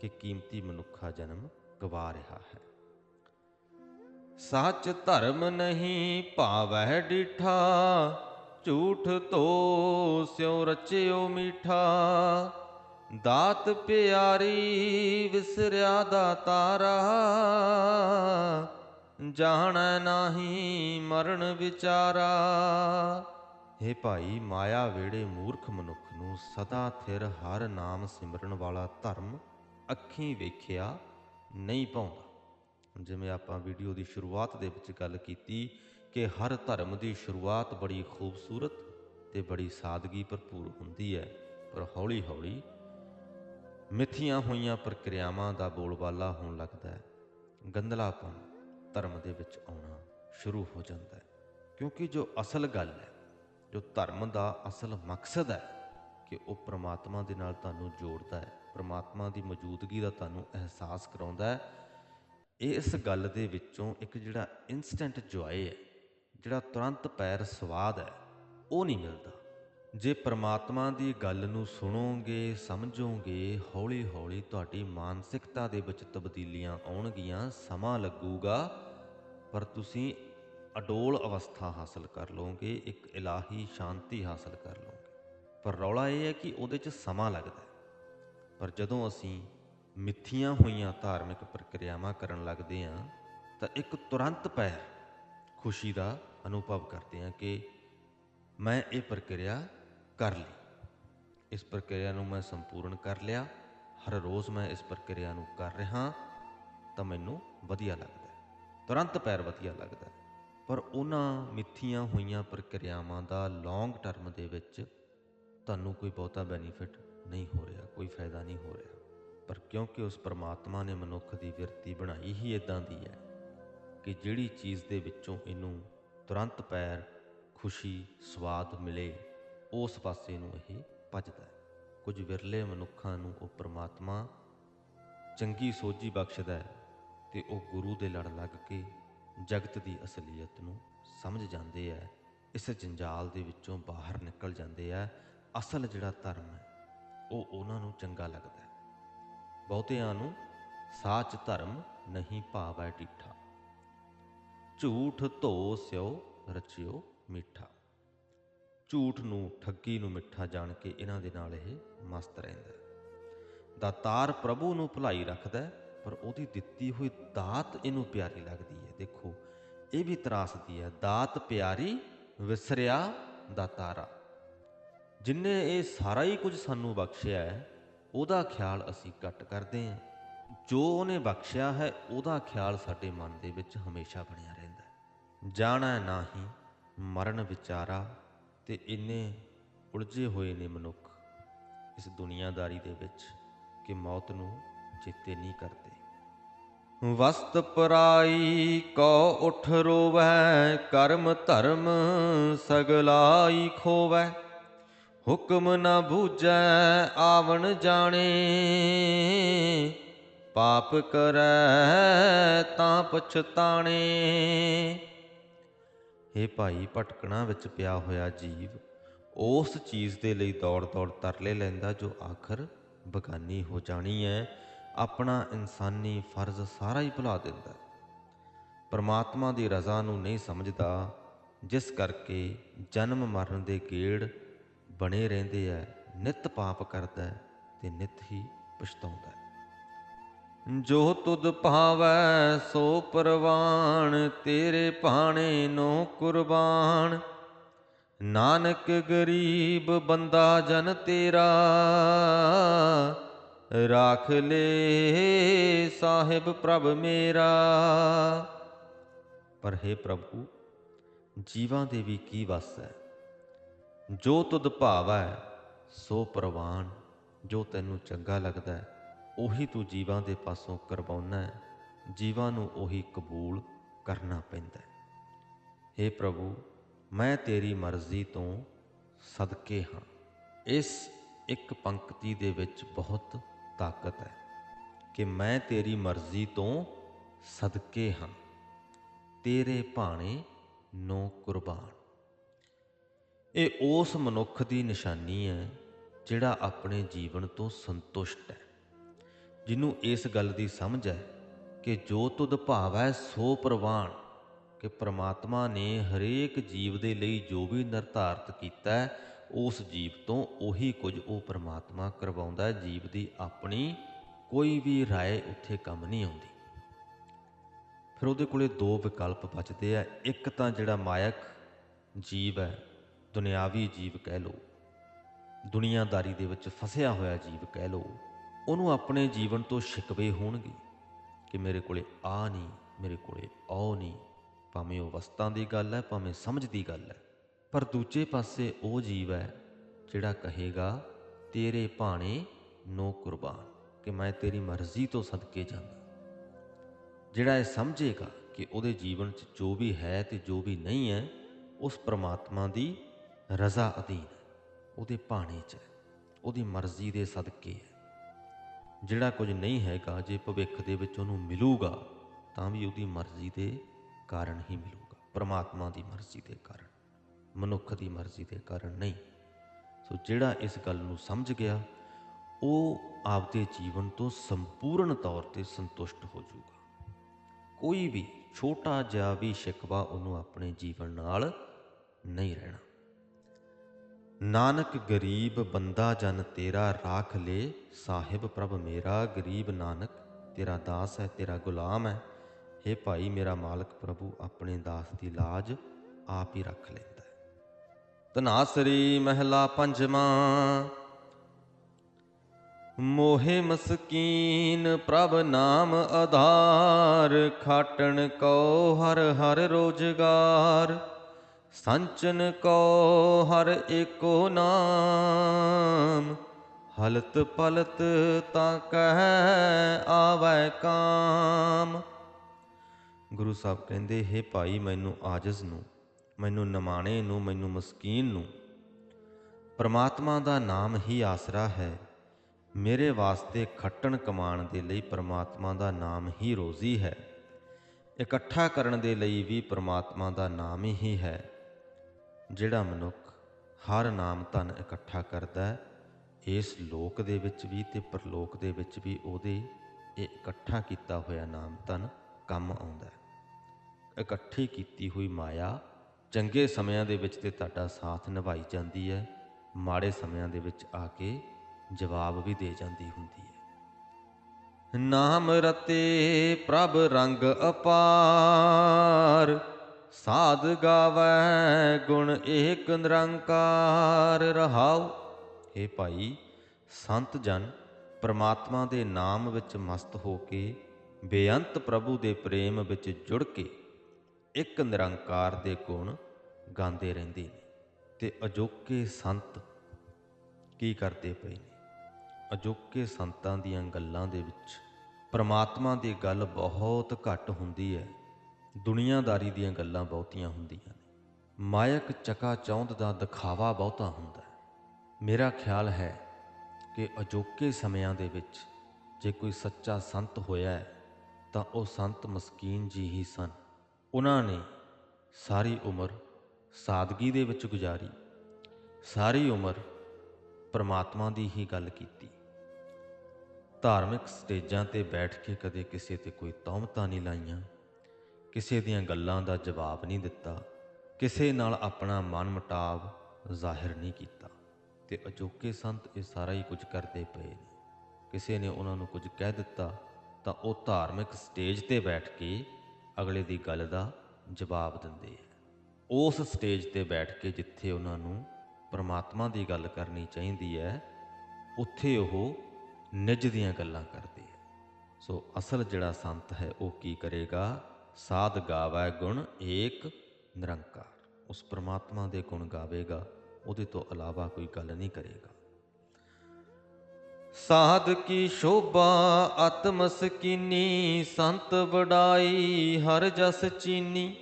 ਕਿ ਕੀਮਤੀ ਮਨੁੱਖਾ ਜਨਮ ਗਵਾ ਰਿਹਾ ਹੈ। ਸੱਚ ਧਰਮ ਨਹੀਂ ਭਾਵੈ ਡੀਠਾ, ਝੂਠ ਤੋ ਸਿਉ ਰਚਿਓ ਮੀਠਾ। ਦਾਤ ਪਿਆਰੀ ਵਿਸਰਿਆ ਦਾ ਤਾਰਾ, ਜਾਣੈ ਨਾਹੀ ਮਰਨ ਵਿਚਾਰਾ। ਹੇ ਭਾਈ, ਮਾਇਆ ਵੇੜੇ ਮੂਰਖ ਮਨੁੱਖ ਨੂੰ ਸਦਾ ਥਿਰ ਹਰ ਨਾਮ ਸਿਮਰਨ ਵਾਲਾ ਧਰਮ ਅੱਖੀਂ ਵੇਖਿਆ ਨਹੀਂ ਪਾਉਂਦਾ। ਜਿਵੇਂ ਆਪਾਂ ਵੀਡੀਓ ਦੀ ਸ਼ੁਰੂਆਤ ਦੇ ਵਿੱਚ ਗੱਲ ਕੀਤੀ ਕਿ ਹਰ ਧਰਮ ਦੀ ਸ਼ੁਰੂਆਤ ਬੜੀ ਖੂਬਸੂਰਤ ਤੇ ਬੜੀ ਸਾਦਗੀ ਭਰਪੂਰ ਹੁੰਦੀ ਹੈ, ਪਰ ਹੌਲੀ-ਹੌਲੀ ਮਿੱਥੀਆਂ ਹੋਈਆਂ ਪ੍ਰਕਿਰਿਆਵਾਂ ਦਾ ਬੋਲਬਾਲਾ ਹੋਣ ਲੱਗਦਾ ਹੈ। ਗੰਦਲਾਪਨ ਧਰਮ ਦੇ ਵਿੱਚ ਆਉਣਾ ਸ਼ੁਰੂ ਹੋ ਜਾਂਦਾ ਹੈ, ਕਿਉਂਕਿ ਜੋ ਅਸਲ ਗੱਲ ਹੈ, ਜੋ ਧਰਮ ਦਾ ਅਸਲ ਮਕਸਦ ਹੈ ਕਿ ਉਹ ਪ੍ਰਮਾਤਮਾ ਦੇ ਨਾਲ ਤੁਹਾਨੂੰ ਜੋੜਦਾ ਹੈ, ਪ੍ਰਮਾਤਮਾ ਦੀ ਮੌਜੂਦਗੀ ਦਾ ਤੁਹਾਨੂੰ ਅਹਿਸਾਸ ਕਰਾਉਂਦਾ ਹੈ ਇਸ ਗੱਲ ਦੇ ਵਿੱਚੋਂ ਇੱਕ ਜਿਹੜਾ ਇਨਸਟੈਂਟ ਜੁਆਏ ਹੈ, ਜਿਹੜਾ ਤੁਰੰਤ ਪੈਰ ਸਵਾਦ ਹੈ, ਉਹ ਨਹੀਂ ਮਿਲਦਾ। ਜੇ ਪ੍ਰਮਾਤਮਾ ਦੀ ਗੱਲ ਨੂੰ ਸੁਣੋਗੇ, ਸਮਝੋਗੇ, ਹੌਲੀ-ਹੌਲੀ ਤੁਹਾਡੀ ਮਾਨਸਿਕਤਾ ਦੇ ਵਿੱਚ ਤਬਦੀਲੀਆਂ ਆਉਣਗੀਆਂ, ਸਮਾਂ ਲੱਗੂਗਾ, ਪਰ ਤੁਸੀਂ ਅਡੋਲ ਅਵਸਥਾ ਹਾਸਲ ਕਰ ਲਓਗੇ, ਇੱਕ ਇਲਾਹੀ ਸ਼ਾਂਤੀ ਹਾਸਲ ਕਰ ਲਓਗੇ। ਪਰ ਰੌਲਾ ਇਹ ਹੈ ਕਿ ਉਹਦੇ 'ਚ ਸਮਾਂ ਲੱਗਦਾ ਪਰ ਜਦੋਂ ਅਸੀਂ ਮਿੱਥੀਆਂ ਹੋਈਆਂ ਧਾਰਮਿਕ ਪ੍ਰਕਿਰਿਆਵਾਂ ਕਰਨ ਲੱਗਦੇ ਹਾਂ, ਤਾਂ ਇੱਕ ਤੁਰੰਤ ਪੈਰ ਖੁਸ਼ੀ ਦਾ ਅਨੁਭਵ ਕਰਦੇ ਹਾਂ ਕਿ ਮੈਂ ਇਹ ਪ੍ਰਕਿਰਿਆ ਕਰ ਲਈ। ਇਸ ਪ੍ਰਕਿਰਿਆ ਨੂੰ ਮੈਂ ਸੰਪੂਰਨ ਕਰ ਲਿਆ। ਹਰ ਰੋਜ਼ ਮੈਂ ਇਸ ਪ੍ਰਕਿਰਿਆ ਨੂੰ ਕਰ ਰਿਹਾ ਤਾਂ ਮੈਨੂੰ ਵਧੀਆ ਲੱਗਦਾ ਹੈ। ਤੁਰੰਤ ਪੈਰ ਵਧੀਆ ਲੱਗਦਾ ਹੈ। ਪਰ ਉਹਨਾਂ ਮਿੱਥੀਆਂ ਹੋਈਆਂ ਪ੍ਰਕਿਰਿਆਵਾਂ ਦਾ ਲੌਂਗ ਟਰਮ ਦੇ ਵਿੱਚ ਤੁਹਾਨੂੰ ਕੋਈ ਬਹੁਤਾ ਬੈਨੀਫਿਟ ਨਹੀਂ ਹੋ ਰਿਹਾ, ਕੋਈ ਫਾਇਦਾ ਨਹੀਂ ਹੋ ਰਿਹਾ। ਪਰ ਕਿਉਂਕਿ ਉਸ ਪਰਮਾਤਮਾ ਨੇ ਮਨੁੱਖ ਦੀ ਵਿਰਤੀ ਬਣਾਈ ਹੀ ਇਦਾਂ ਦੀ ਹੈ ਕਿ ਜਿਹੜੀ ਚੀਜ਼ ਦੇ ਵਿੱਚੋਂ ਇਹਨੂੰ ਤੁਰੰਤ ਪੈਰ, ਖੁਸ਼ੀ, ਸਵਾਦ ਮਿਲੇ, ਉਸ ਪਾਸੇ ਨੂੰ ਇਹ ਭੱਜਦਾ ਹੈ। ਕੁਝ ਵਿਰਲੇ ਮਨੁੱਖਾਂ ਨੂੰ ਉਹ ਪਰਮਾਤਮਾ ਚੰਗੀ ਸੋਝੀ ਬਖਸ਼ਦਾ ਹੈ ਤੇ ਉਹ ਗੁਰੂ ਦੇ ਲੜ ਲੱਗ ਕੇ ਜਗਤ ਦੀ ਅਸਲੀਅਤ ਨੂੰ ਸਮਝ ਜਾਂਦੇ ਆ ਇਸ ਜੰਜਾਲ ਦੇ ਵਿੱਚੋਂ ਬਾਹਰ ਨਿਕਲ ਜਾਂਦੇ ਆ ਅਸਲ ਜਿਹੜਾ ਧਰਮ ਹੈ, ਉਹ ਉਹਨਾਂ ਨੂੰ ਚੰਗਾ ਲੱਗਦਾ ਬਹੁਤਿਆਂ ਨੂੰ ਸਾਚ ਧਰਮ ਨਹੀਂ ਭਾਵੈ ਟਿੱਠਾ। ਝੂਠ ਧੋ ਸਿਓ, ਰਚਿਓ ਮਿੱਠਾ। ਝੂਠ ਨੂੰ ਠੱਗੀ ਨੂੰ ਮਿੱਠਾ ਜਾਣ ਕੇ ਇਹਨਾਂ ਦੇ ਨਾਲ ਇਹ ਮਸਤ ਰਹਿੰਦਾ ਹੈ। ਦਾਤਾਰ ਪ੍ਰਭੂ ਨੂੰ ਭੁਲਾਈ ਰੱਖਦਾ ਪਰ ਉਹਦੀ ਦਿੱਤੀ ਹੋਈ ਦਾਤ ਇਹਨੂੰ ਪਿਆਰੀ ਲੱਗਦੀ ਹੈ। ਦੇਖੋ, ਇਹ ਵੀ ਤਰਾਸਦੀ ਹੈ, ਦਾਤ ਪਿਆਰੀ ਵਿਸਰਿਆ ਦਾਤਾਰਾ ਜਿਨੇ ਇਹ ਸਾਰਾ ਹੀ ਕੁਝ ਸਾਨੂੰ ਬਖਸ਼ਿਆ ਹੈ ਉਹਦਾ ਖਿਆਲ ਅਸੀਂ ਘੱਟ ਕਰਦੇ ਹਾਂ। ਜੋ ਉਹਨੇ ਬਖਸ਼ਿਆ ਹੈ, ਉਹਦਾ ਖਿਆਲ ਸਾਡੇ ਮਨ ਦੇ ਵਿੱਚ ਹਮੇਸ਼ਾ ਬਣਿਆ ਰਹਿੰਦਾ ਹੈ। ਜਾਣਾ ਨਾਹੀ, ਮਰਨ ਵਿਚਾਰਾ ਤੇ ਇੰਨੇ ਉਲਝੇ ਹੋਏ ਨੇ ਮਨੁੱਖ ਇਸ ਦੁਨੀਆਦਾਰੀ ਦੇ ਵਿੱਚ ਕਿ ਮੌਤ ਨੂੰ ਚੇਤੇ ਨਹੀਂ ਕਰਦੇ। ਵਸਤ ਪਰਾਈ ਕੋ ਉਠ ਰੋਵੈ, ਕਰਮ ਧਰਮ ਸਗਲਾਈ ਖੋਵੈ। ਹੁਕਮ ਨਾ ਬੂਝੈ, ਆਵਣ ਜਾਣੇ। ਪਾਪ ਕਰੈ, ਤਾਂ ਪਛਤਾਣੇ। ਇਹ ਭਾਈ, ਭਟਕਣਾ ਵਿੱਚ ਪਿਆ ਹੋਇਆ ਜੀਵ, ਉਸ ਚੀਜ਼ ਦੇ ਲਈ ਦੌੜ-ਦੌੜ ਤਰਲੇ ਲੈਂਦਾ ਜੋ ਆਖਰ ਬਗਾਨੀ ਹੋ ਜਾਣੀ ਹੈ ਆਪਣਾ ਇਨਸਾਨੀ ਫਰਜ਼ ਸਾਰਾ ਹੀ ਭੁਲਾ ਦਿੰਦਾ। ਪਰਮਾਤਮਾ ਦੀ ਰਜ਼ਾ ਨੂੰ ਨਹੀਂ ਸਮਝਦਾ, ਜਿਸ ਕਰਕੇ ਜਨਮ ਮਰਨ ਦੇ ਗੇੜ ਬਣੇ ਰਹਿੰਦੇ ਐ ਨਿਤ ਪਾਪ ਕਰਦਾ ਹੈ ਤੇ ਨਿਤ ਹੀ ਪਛਤਾਉਂਦਾ ਜੋ ਤੁਧ ਭਾਵੈ ਸੋ ਪਰਵਾਨ ਤੇਰੇ ਭਾਣੇ ਨੋ ਕੁਰਬਾਨ। ਨਾਨਕ ਗਰੀਬ ਬੰਦਾ ਜਨ ਤੇਰਾ, ਰਾਖ ਲੈ ਸਾਹਿਬ ਪ੍ਰਭ ਮੇਰਾ। ਪਰ ਹੈ ਪ੍ਰਭੂ, ਜੀਵਾਂ ਦੇ ਵੀ ਕੀ ਵਸ ਹੈ? ਜੋ ਤੁਧ ਭਾਵੈ ਸੋ ਪ੍ਰਵਾਨ। ਜੋ ਤੈਨੂੰ ਚੰਗਾ ਲੱਗਦਾ ਹੈ, ਉਹੀ ਤੂੰ ਜੀਵਾਂ ਦੇ ਪਾਸੋਂ ਕਰਵਾਉਣਾ ਹੈ। ਜੀਵਾਂ ਨੂੰ ਉਹੀ ਕਬੂਲ ਕਰਨਾ ਪੈਂਦਾ ਹੈ। हे ਪ੍ਰਭੂ ਮੈਂ ਤੇਰੀ ਮਰਜ਼ੀ ਤੋਂ ਸਦਕੇ ਹਾਂ। ਇਸ ਇੱਕ ਪੰਕਤੀ ਦੇ ਵਿੱਚ ਬਹੁਤ ਤਾਕਤ ਹੈ ਕਿ ਮੈਂ ਤੇਰੀ ਮਰਜ਼ੀ ਤੋਂ ਸਦਕੇ ਹਾਂ। ਤੇਰੇ ਭਾਣੇ ਨੋ ਕੁਰਬਾਨ। ਇਹ ਉਸ ਮਨੁੱਖ ਦੀ ਨਿਸ਼ਾਨੀ ਹੈ ਜਿਹੜਾ ਆਪਣੇ ਜੀਵਨ ਤੋਂ ਸੰਤੁਸ਼ਟ ਹੈ। ਜਿਹਨੂੰ ਇਸ ਗੱਲ ਦੀ ਸਮਝ ਹੈ ਕਿ ਜੋ ਤੁਧ ਹੈ ਸੋ ਪ੍ਰਵਾਨ, ਕਿ ਪ੍ਰਮਾਤਮਾ ਨੇ ਹਰੇਕ ਜੀਵ ਦੇ ਲਈ ਜੋ ਵੀ ਨਿਰਧਾਰਤ ਕੀਤਾ ਹੈ, ਉਸ ਜੀਵ ਤੋਂ ਉਹੀ ਕੁਝ ਉਹ ਪ੍ਰਮਾਤਮਾ ਕਰਵਾਉਂਦਾ ਹੈ, ਜੀਵ ਦੀ ਆਪਣੀ ਕੋਈ ਵੀ ਰਾਏ ਉੱਥੇ ਕੰਮ ਨਹੀਂ ਆਉਂਦੀ। ਫਿਰ ਉਹਦੇ ਕੋਲੇ ਦੋ ਵਿਕਲਪ ਬਚਦੇ ਆ। ਇੱਕ ਤਾਂ ਜਿਹੜਾ ਮਾਇਕ ਜੀਵ ਹੈ ਦੁਨਿਆਵੀ ਜੀਵ ਕਹਿ ਲਓ, ਦੁਨੀਆਦਾਰੀ ਦੇ ਵਿੱਚ ਫਸਿਆ ਹੋਇਆ ਜੀਵ ਕਹਿ ਲਓ, ਉਹਨੂੰ ਆਪਣੇ ਜੀਵਨ ਤੋਂ ਸ਼ਿਕਵੇ ਹੋਣਗੇ ਕਿ ਮੇਰੇ ਕੋਲੇ ਆ ਨਹੀਂ, ਮੇਰੇ ਕੋਲੇ ਉਹ ਨਹੀਂ, ਭਾਵੇਂ ਉਹ ਵਸਤਾਂ ਦੀ ਗੱਲ ਹੈ, ਭਾਵੇਂ ਸਮਝ ਦੀ ਗੱਲ ਹੈ। ਪਰ ਦੂਜੇ ਪਾਸੇ ਉਹ ਜੀਵ ਹੈ ਜਿਹੜਾ ਕਹੇਗਾ, ਤੇਰੇ ਭਾਣੇ ਨੋ ਕੁਰਬਾਨ, ਕਿ ਮੈਂ ਤੇਰੀ ਮਰਜ਼ੀ ਤੋਂ ਸਦਕੇ ਜਾਂਦਾ। ਜਿਹੜਾ ਇਹ ਸਮਝੇਗਾ ਕਿ ਉਹਦੇ ਜੀਵਨ 'ਚ ਜੋ ਵੀ ਹੈ ਤੇ ਜੋ ਵੀ ਨਹੀਂ ਹੈ, ਉਸ ਪ੍ਰਮਾਤਮਾ ਦੀ ਰਜ਼ਾ ਅਧੀਨ, ਉਹਦੇ ਭਾਣੇ 'ਚ ਹੈ, ਉਹਦੀ ਮਰਜ਼ੀ ਦੇ ਸਦਕੇ ਹੈ। ਜਿਹੜਾ ਕੁਝ ਨਹੀਂ ਹੈਗਾ, ਜੇ ਭਵਿੱਖ ਦੇ ਵਿੱਚ ਉਹਨੂੰ ਮਿਲੂਗਾ, ਤਾਂ ਵੀ ਉਹਦੀ ਮਰਜ਼ੀ ਦੇ ਕਾਰਨ ਹੀ ਮਿਲੂਗਾ। ਪ੍ਰਮਾਤਮਾ ਦੀ ਮਰਜ਼ੀ ਦੇ ਕਾਰਨ, ਮਨੁੱਖ ਦੀ ਮਰਜ਼ੀ ਦੇ ਕਾਰਨ ਨਹੀਂ। ਸੋ ਜਿਹੜਾ ਇਸ ਗੱਲ ਨੂੰ ਸਮਝ ਗਿਆ, ਉਹ ਆਪਦੇ ਜੀਵਨ ਤੋਂ ਸੰਪੂਰਨ ਤੌਰ ਤੇ ਸੰਤੁਸ਼ਟ ਹੋ ਜਾਊਗਾ। ਕੋਈ ਵੀ ਛੋਟਾ ਜਿਹਾ ਵੀ ਸ਼ਿਕਵਾ ਉਹਨੂੰ ਆਪਣੇ ਜੀਵਨ ਨਾਲ ਨਹੀਂ ਰਹਿਣਾ। ਨਾਨਕ ਗਰੀਬ ਬੰਦਾ ਜਨ ਤੇਰਾ ਰਾਖ ਲੇ, ਸਾਹਿਬ ਪ੍ਰਭ ਮੇਰਾ, ਗਰੀਬ ਨਾਨਕ ਤੇਰਾ ਦਾਸ ਹੈ, ਤੇਰਾ ਗੁਲਾਮ ਹੈ। हे ਭਾਈ ਮੇਰਾ ਮਾਲਕ ਪ੍ਰਭੂ, ਆਪਣੇ ਦਾਸ ਦੀ ਲਾਜ ਆਪ ਹੀ ਰੱਖ ਲੈਂਦਾ ਹੈ। ਤਨਾਸਰੀ ਮਹਿਲਾ ਪੰਜਵਾਂ, ਮੋਹਿ ਮਸਕੀਨ ਪ੍ਰਭ ਨਾਮ ਆਧਾਰ, ਖਾਟਣ ਕੋ ਹਰ ਹਰ ਰੋਜਗਾਰ। ਸੰਚਨ ਕੋ ਹਰ ਏਕੋ ਨਾਮ, ਹਲਤ ਪਲਤ ਤਾਂ ਕਹਿ ਆਵੈ ਕਾਮ। ਗੁਰੂ ਸਾਹਿਬ ਕਹਿੰਦੇ, ਹੈ ਭਾਈ, ਮੈਨੂੰ ਆਜਜ਼ ਨੂੰ, ਮੈਨੂੰ ਨਮਾਣੇ ਨੂੰ, ਮੈਨੂੰ ਮਸਕੀਨ ਨੂੰ। ਪਰਮਾਤਮਾ ਦਾ ਨਾਮ ਹੀ ਆਸਰਾ ਹੈ। ਮੇਰੇ ਵਾਸਤੇ ਖੱਟਣ ਕਮਾਣ ਦੇ ਲਈ ਪਰਮਾਤਮਾ ਦਾ ਨਾਮ ਹੀ ਰੋਜ਼ੀ ਹੈ। ਇਕੱਠਾ ਕਰਨ ਦੇ ਲਈ ਵੀ ਪਰਮਾਤਮਾ ਦਾ ਨਾਮ ਹੀ ਹੈ। ਜਿਹੜਾ ਮਨੁੱਖ ਹਰ ਨਾਮ ਧਨ ਇਕੱਠਾ ਕਰਦਾ ਹੈ, ਇਸ ਲੋਕ ਦੇ ਵਿੱਚ ਵੀ ਤੇ ਪਰਲੋਕ ਦੇ ਵਿੱਚ ਵੀ ਉਹਦੇ ਇਹ ਇਕੱਠਾ ਕੀਤਾ ਹੋਇਆ ਨਾਮ ਧਨ ਕੰਮ ਆਉਂਦਾ ਹੈ। ਇਕੱਠੀ ਕੀਤੀ ਹੋਈ ਮਾਇਆ ਚੰਗੇ ਸਮਿਆਂ ਦੇ ਵਿੱਚ ਤੇ ਤੁਹਾਡਾ ਸਾਥ ਨਿਭਾਈ ਜਾਂਦੀ ਹੈ, ਮਾੜੇ ਸਮਿਆਂ ਦੇ ਵਿੱਚ ਆ ਕੇ ਜਵਾਬ ਵੀ ਦੇ ਜਾਂਦੀ ਹੁੰਦੀ ਹੈ। ਨਾਮ ਰਤੇ ਪ੍ਰਭ ਰੰਗ ਅਪਾਰ ਸਾਧ ਗਾਵੈ ਗੁਣ ਏਕ ਨਿਰੰਕਾਰ ਰਹਾਉ। हे ਭਾਈ, ਸੰਤ ਜਨ, ਪ੍ਰਮਾਤਮਾ ਦੇ ਨਾਮ ਵਿੱਚ ਮਸਤ ਹੋ ਕੇ, ਬੇਅੰਤ ਪ੍ਰਭੂ ਦੇ ਪ੍ਰੇਮ ਵਿੱਚ ਜੁੜ ਕੇ, ਇੱਕ ਨਿਰੰਕਾਰ ਦੇ ਗੁਣ ਗਾਉਂਦੇ ਰਹਿੰਦੇ ਨੇ ਤੇ ਅਜੋਕੇ ਸੰਤ ਕੀ ਕਰਦੇ ਪਏ ਨੇ? ਅਜੋਕੇ ਸੰਤਾਂ ਦੀਆਂ ਗੱਲਾਂ ਦੇ ਵਿੱਚ ਪ੍ਰਮਾਤਮਾ ਦੀ ਗੱਲ ਬਹੁਤ ਘੱਟ ਹੁੰਦੀ ਹੈ। ਦੁਨੀਆਦਾਰੀ ਦੀਆਂ ਗੱਲਾਂ ਬਹੁਤੀਆਂ ਹੁੰਦੀਆਂ ਨੇ। ਮਾਇਕ ਚਕਾ ਚੌਂਦ ਦਾ ਦਿਖਾਵਾ ਬਹੁਤਾ ਹੁੰਦਾ ਹੈ। ਮੇਰਾ ਖਿਆਲ ਹੈ ਕਿ ਅਜੋਕੇ ਸਮਿਆਂ ਦੇ ਵਿੱਚ ਜੇ ਕੋਈ ਸੱਚਾ ਸੰਤ ਹੋਇਆ ਹੈ, ਤਾਂ ਉਹ ਸੰਤ ਮਸਕੀਨ ਜੀ ਹੀ ਸਨ। ਉਹਨਾਂ ਨੇ ਸਾਰੀ ਉਮਰ ਸਾਦਗੀ ਦੇ ਵਿੱਚ ਗੁਜ਼ਾਰੀ। ਸਾਰੀ ਉਮਰ ਪਰਮਾਤਮਾ ਦੀ ਹੀ ਗੱਲ ਕੀਤੀ। ਧਾਰਮਿਕ ਸਟੇਜਾਂ ਤੇ ਬੈਠ ਕੇ ਕਦੇ ਕਿਸੇ ਤੇ ਕੋਈ ਤੌਮਤਾਂ ਨਹੀਂ ਲਾਈਆਂ। ਕਿਸੇ ਦੀਆਂ ਗੱਲਾਂ ਦਾ ਜਵਾਬ ਨਹੀਂ ਦਿੱਤਾ, ਕਿਸੇ ਨਾਲ ਆਪਣਾ ਮਨ ਮਟਾਵ ਜ਼ਾਹਿਰ ਨਹੀਂ ਕੀਤਾ ਤੇ ਅਜੋਕੇ ਸੰਤ ਇਹ ਸਾਰਾ ਹੀ ਕੁਝ ਕਰਦੇ ਪਏ ਨੇ। ਕਿਸੇ ਨੇ ਉਹਨਾਂ ਨੂੰ ਕੁਝ ਕਹਿ ਦਿੱਤਾ ਤਾਂ ਉਹ ਧਾਰਮਿਕ ਸਟੇਜ ਤੇ ਬੈਠ ਕੇ ਅਗਲੇ ਦੀ ਗੱਲ ਦਾ ਜਵਾਬ ਦਿੰਦੇ ਆ। ਉਸ ਸਟੇਜ ਤੇ ਬੈਠ ਕੇ ਜਿੱਥੇ ਉਹਨਾਂ ਨੂੰ ਪਰਮਾਤਮਾ ਦੀ ਗੱਲ ਕਰਨੀ ਚਾਹੀਦੀ ਹੈ, ਉੱਥੇ ਉਹ ਨਿੱਜ ਦੀਆਂ ਗੱਲਾਂ ਕਰਦੇ ਆ। ਸੋ ਅਸਲ ਜਿਹੜਾ ਸੰਤ ਹੈ ਉਹ ਕੀ ਕਰੇਗਾ? ਸਾਧ ਗਾਵੈ ਗੁਣ ਏਕ ਨਿਰੰਕਾਰ। ਉਸ ਪ੍ਰਮਾਤਮਾ ਦੇ ਗੁਣ ਗਾਵੇਗਾ, ਉਹਦੇ ਤੋਂ ਇਲਾਵਾ ਕੋਈ ਗੱਲ ਨਹੀਂ ਕਰੇਗਾ। ਸਾਧ ਕੀ ਸ਼ੋਭਾ ਆਤਮ ਸਕੀਨੀ ਸੰਤ ਵਡਾਈ, ਹਰ ਜਸ ਚੀਨੀ।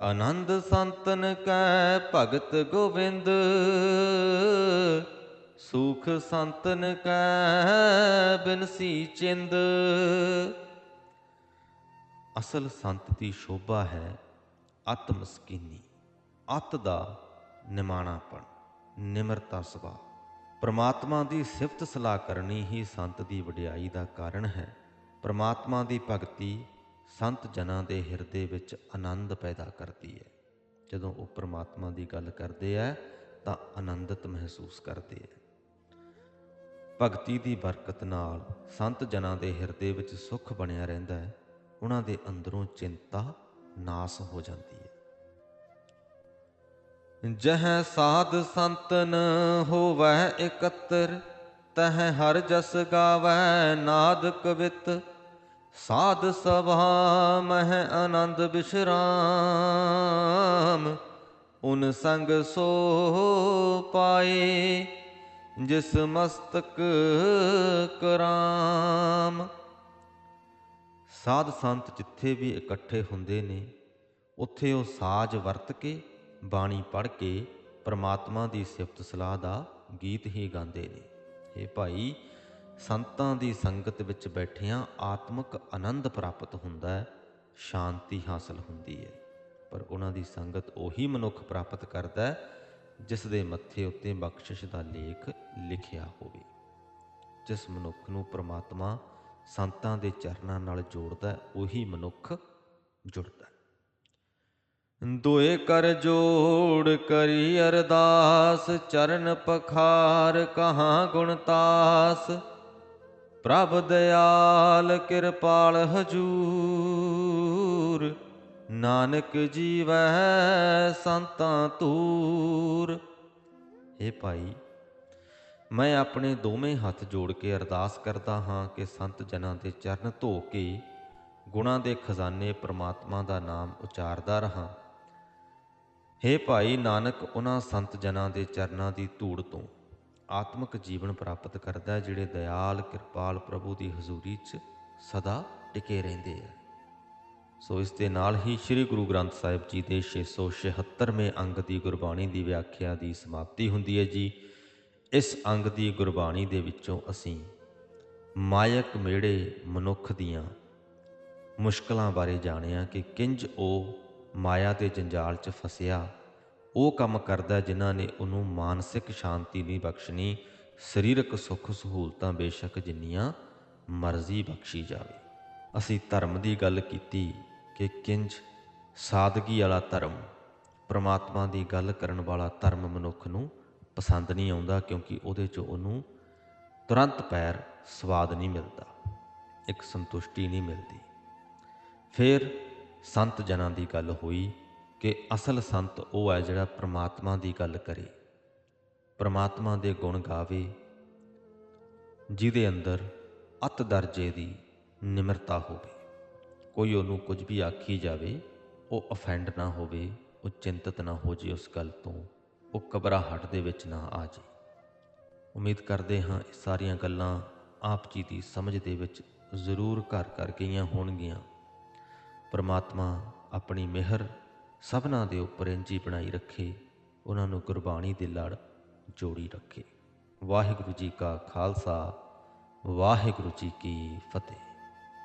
ਆਨੰਦ ਸੰਤਨ ਕੈ ਭਗਤ ਗੋਬਿੰਦ, ਸੁਖ ਸੰਤਨ ਕੈ ਬਿਨਸੀ ਚਿੰਦ। ਅਸਲ ਸੰਤ ਦੀ ਸ਼ੋਭਾ ਹੈ ਆਤਮ ਸਕੀਨੀ ਅਤ ਦਾ ਨਿਮਾਣਾਪਣ, ਨਿਮਰਤਾ ਸੁਭਾਅ। ਪ੍ਰਮਾਤਮਾ ਦੀ ਸਿਫਤ ਸਲਾਹ ਕਰਨੀ ਹੀ ਸੰਤ ਦੀ ਵਡਿਆਈ ਦਾ ਕਾਰਨ ਹੈ। ਪ੍ਰਮਾਤਮਾ ਦੀ ਭਗਤੀ ਸੰਤ ਜਨਾਂ ਦੇ ਹਿਰਦੇ ਵਿੱਚ ਆਨੰਦ ਪੈਦਾ ਕਰਦੀ ਹੈ। ਜਦੋਂ ਉਹ ਪ੍ਰਮਾਤਮਾ ਦੀ ਗੱਲ ਕਰਦੇ ਆ, ਤਾਂ ਆਨੰਦਿਤ ਮਹਿਸੂਸ ਕਰਦੇ ਆ। ਭਗਤੀ ਦੀ ਬਰਕਤ ਨਾਲ ਸੰਤ ਜਨਾਂ ਦੇ ਹਿਰਦੇ ਵਿੱਚ ਸੁੱਖ ਬਣਿਆ ਰਹਿੰਦਾ ਹੈ। ਉਹਨਾਂ ਦੇ ਅੰਦਰੋਂ ਚਿੰਤਾ ਨਾਸ ਹੋ ਜਾਂਦੀ ਹੈ। ਜਹ ਸਾਧ ਸੰਤਨ ਹੋਵੈ ਇਕੱਤਰ, ਤਹ ਹਰ ਜਸ ਗਾਵੈ ਨਾਦ ਕਵਿਤ। ਸਾਧ ਸਭਾ ਮਹਿ ਆਨੰਦ ਬਿਸ਼ਰਾਮ, ਉਨ ਸੰਗ ਸੋ ਪਾਏ, ਜਿਸ ਮਸਤਕ ਕਰਾਮ। ਸਾਧ ਸੰਤ ਜਿੱਥੇ ਵੀ ਇਕੱਠੇ ਹੁੰਦੇ ਨੇ, ਉੱਥੇ ਉਹ ਸਾਜ ਵਰਤ ਕੇ, ਬਾਣੀ ਪੜ੍ਹ ਕੇ ਪ੍ਰਮਾਤਮਾ ਦੀ ਸਿਫਤ ਸਲਾਹ ਦਾ ਗੀਤ ਹੀ ਗਾਉਂਦੇ ਨੇ। ਇਹ ਭਾਈ, ਸੰਤਾਂ ਦੀ ਸੰਗਤ ਵਿੱਚ ਬੈਠਿਆਂ ਆਤਮਿਕ ਆਨੰਦ ਪ੍ਰਾਪਤ ਹੁੰਦਾ ਹੈ, ਸ਼ਾਂਤੀ ਹਾਸਲ ਹੁੰਦੀ ਹੈ। ਪਰ ਉਹਨਾਂ ਦੀ ਸੰਗਤ ਉਹੀ ਮਨੁੱਖ ਪ੍ਰਾਪਤ ਕਰਦਾ ਹੈ, ਜਿਸ ਦੇ ਮੱਥੇ ਉੱਤੇ ਬਖਸ਼ਿਸ਼ ਦਾ ਲੇਖ ਲਿਖਿਆ ਹੋਵੇ। ਜਿਸ ਮਨੁੱਖ ਨੂੰ ਪ੍ਰਮਾਤਮਾ ਸੰਤਾਂ ਦੇ ਚਰਨਾਂ ਨਾਲ ਜੋੜਦਾ ਉਹੀ ਮਨੁੱਖ ਜੁੜਦਾ ਹੈ। ਦੁਏ ਕਰ ਜੋੜ ਕਰੀ ਅਰਦਾਸ, ਚਰਨ ਪਖਾਰ ਕਹਾ ਗੁਣਤਾਸ ਪ੍ਰਭ ਦਿਆਲ ਕਿਰਪਾਲ ਹਜੂਰ, ਨਾਨਕ ਜੀਵੈ ਸੰਤਾਂ ਤੂਰ ਇਹ ਭਾਈ ਮੈਂ ਆਪਣੇ ਦੋਵੇਂ ਹੱਥ ਜੋੜ ਕੇ ਅਰਦਾਸ ਕਰਦਾ ਹਾਂ ਕਿ ਸੰਤ ਜਨਾਂ ਦੇ ਚਰਨ ਧੋ ਕੇ ਗੁਣਾਂ ਦੇ ਖਜ਼ਾਨੇ ਪ੍ਰਮਾਤਮਾ ਦਾ ਨਾਮ ਉਚਾਰਦਾ ਰਹਾ। ਹੇ ਭਾਈ ਨਾਨਕ ਉਹਨਾਂ ਸੰਤ ਜਨਾਂ ਦੇ ਚਰਨਾਂ ਦੀ ਧੂੜ ਤੋਂ ਆਤਮਿਕ ਜੀਵਨ ਪ੍ਰਾਪਤ ਕਰਦਾ ਜਿਹੜੇ ਦਇਆਲ, ਕਿਰਪਾਲ ਪ੍ਰਭੂ ਦੀ ਹਜ਼ੂਰੀ 'ਚ ਸਦਾ ਟਿਕੇ ਰਹਿੰਦੇ ਆ। ਸੋ ਇਸ ਦੇ ਨਾਲ ਹੀ ਸ੍ਰੀ ਗੁਰੂ ਗ੍ਰੰਥ ਸਾਹਿਬ ਜੀ ਦੇ 676ਵੇਂ ਅੰਗ ਦੀ ਗੁਰਬਾਣੀ ਦੀ ਵਿਆਖਿਆ ਦੀ ਸਮਾਪਤੀ ਹੁੰਦੀ ਹੈ ਜੀ। ਇਸ ਅੰਗ ਦੀ ਗੁਰਬਾਣੀ ਦੇ ਵਿੱਚੋਂ ਅਸੀਂ ਮਾਇਕ ਮੇੜੇ ਮਨੁੱਖ ਦੀਆਂ ਮੁਸ਼ਕਲਾਂ ਬਾਰੇ ਜਾਣਿਆ ਕਿ ਕਿੰਜ ਉਹ ਮਾਇਆ ਦੇ ਜੰਜਾਲ 'ਚ ਫਸਿਆ। ਉਹ ਕੰਮ ਕਰਦਾ ਜਿਨ੍ਹਾਂ ਨੇ ਉਹਨੂੰ ਮਾਨਸਿਕ ਸ਼ਾਂਤੀ ਨਹੀਂ ਬਖਸ਼ਣੀ, ਸਰੀਰਕ ਸੁੱਖ ਸਹੂਲਤਾਂ ਬੇਸ਼ੱਕ ਜਿੰਨੀਆਂ ਮਰਜ਼ੀ ਬਖਸ਼ੀ ਜਾਵੇ। ਅਸੀਂ ਧਰਮ ਦੀ ਗੱਲ ਕੀਤੀ ਕਿ ਕਿੰਜ ਸਾਦਗੀ ਵਾਲਾ ਧਰਮ ਪ੍ਰਮਾਤਮਾ ਦੀ ਗੱਲ ਕਰਨ ਵਾਲਾ ਧਰਮ ਮਨੁੱਖ ਨੂੰ ਪਸੰਦ ਨਹੀਂ ਆਉਂਦਾ ਕਿਉਂਕਿ ਉਹਦੇ 'ਚ ਉਹਨੂੰ ਤੁਰੰਤ ਪੈਰ ਸਵਾਦ ਨਹੀਂ ਮਿਲਦਾ, ਇੱਕ ਸੰਤੁਸ਼ਟੀ ਨਹੀਂ ਮਿਲਦੀ। ਫਿਰ ਸੰਤ ਜਨਾਂ ਦੀ ਗੱਲ ਹੋਈ ਕਿ ਅਸਲ ਸੰਤ ਉਹ ਹੈ ਜਿਹੜਾ ਪ੍ਰਮਾਤਮਾ ਦੀ ਗੱਲ ਕਰੇ। ਪ੍ਰਮਾਤਮਾ ਦੇ ਗੁਣ ਗਾਵੇ, ਜਿਹਦੇ ਅੰਦਰ ਅਤ ਦਰਜੇ ਦੀ ਨਿਮਰਤਾ ਹੋਵੇ। ਕੋਈ ਉਹਨੂੰ ਕੁਝ ਵੀ ਆਖੀ ਜਾਵੇ, ਉਹ ਅਫੈਂਡ ਨਾ ਹੋਵੇ, ਉਹ ਚਿੰਤਤ ਨਾ ਹੋ ਜੇ ਉਸ ਗੱਲ ਤੋਂ। ਉਹ ਘਬਰਾਹਟ ਦੇ ਵਿੱਚ ਨਾ ਆ ਜੇ ਉਮੀਦ ਕਰਦੇ ਹਾਂ ਇਹ ਸਾਰੀਆਂ ਗੱਲਾਂ ਆਪ ਜੀ ਦੀ ਸਮਝ ਦੇ ਵਿੱਚ ਜ਼ਰੂਰ ਘਰ ਕਰ ਗਈਆਂ ਹੋਣਗੀਆਂ। ਪਰਮਾਤਮਾ ਆਪਣੀ ਮਿਹਰ ਸਭਨਾਂ ਦੇ ਉੱਪਰ ਇੰਜੀ ਬਣਾਈ ਰੱਖੇ, ਉਹਨਾਂ ਨੂੰ ਗੁਰਬਾਣੀ ਦੇ ਲੜ ਜੋੜੀ ਰੱਖੇ। ਵਾਹਿਗੁਰੂ ਜੀ ਕਾ ਖਾਲਸਾ, ਵਾਹਿਗੁਰੂ ਜੀ ਕੀ ਫਤਿਹ।